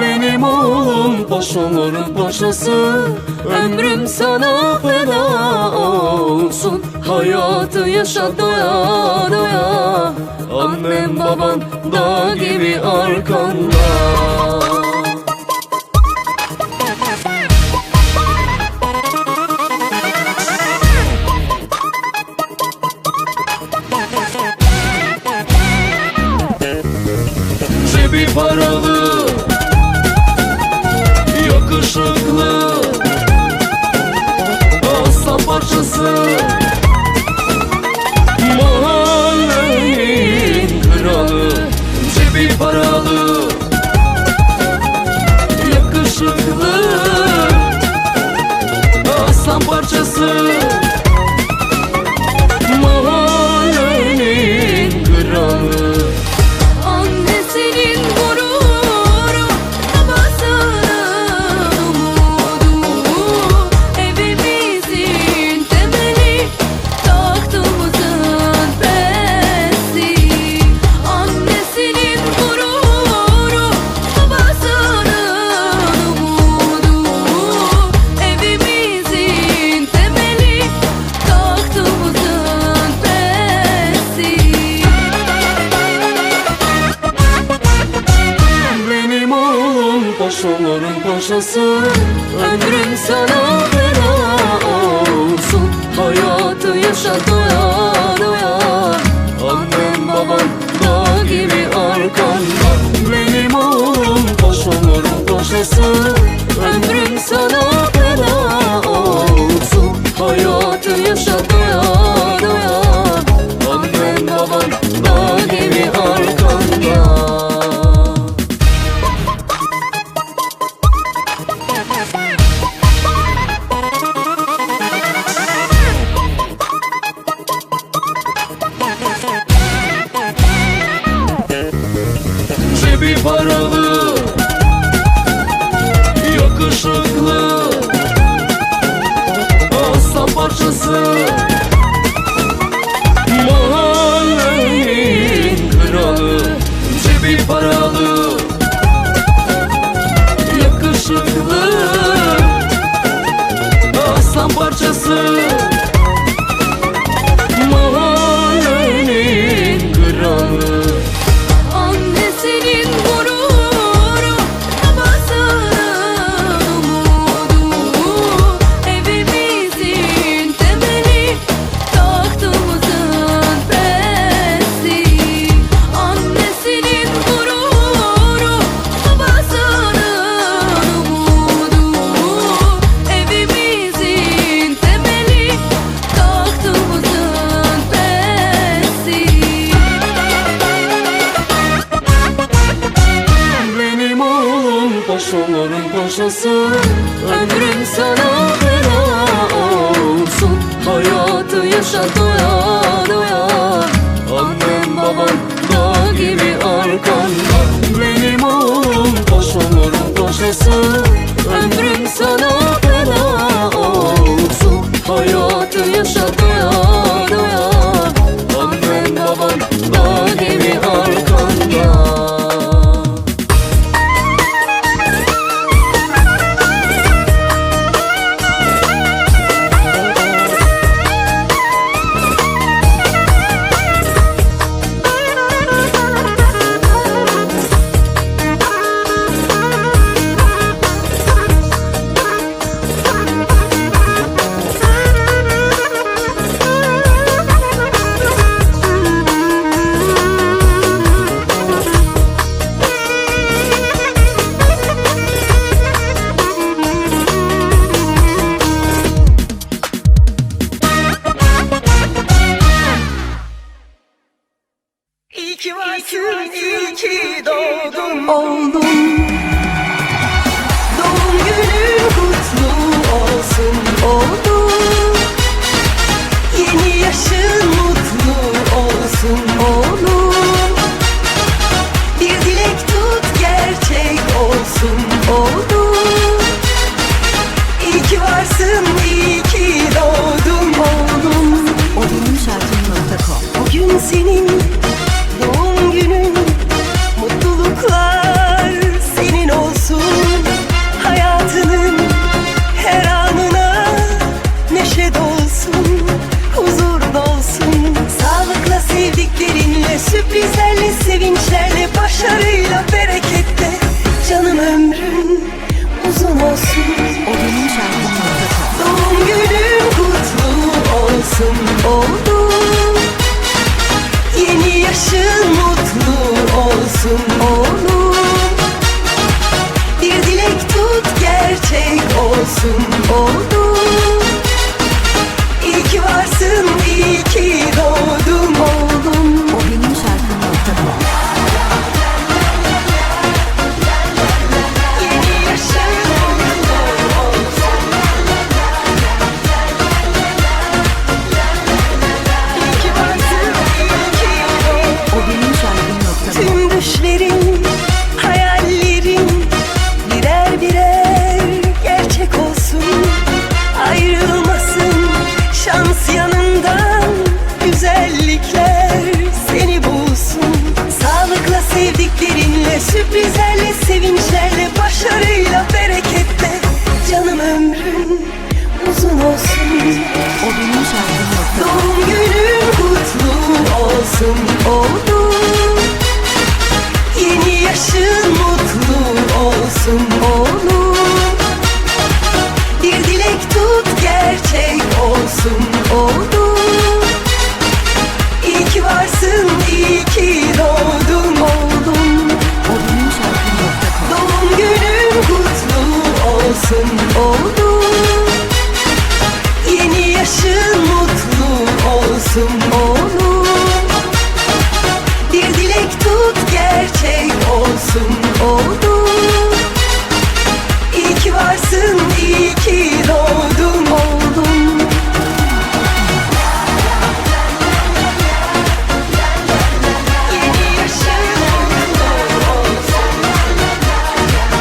Benim oğlum boş olur boşası Ömrüm sana feda olsun. Hayatı yaşa doya doya Annem baban dağ gibi arkanda. kızı kralı Cebi paralı Yakışıklı Aslan parçası. paşası Ömrüm sana feda olsun. Hayatı yaşa doya doya Annem babam dağ gibi arkanda. Benim oğlum paşam oğlum paralı Yakışıklı Aslan parçası. paşaların paşası Ömrüm sana feda olsun. Hayatı yaşa doya Sevinçlerle, başarıyla, bereketle. Canım ömrün uzun olsun. Doğum günün kutlu olsun. Oldu. Yeni yaşın mutlu olsun. Oğlum Bir dilek tut gerçek olsun. Oldu. tut gerçek olsun oldu İyi ki varsın iyi ki doğdun oldun Doğum günün kutlu olsun oldu Yeni yaşın mutlu olsun oldu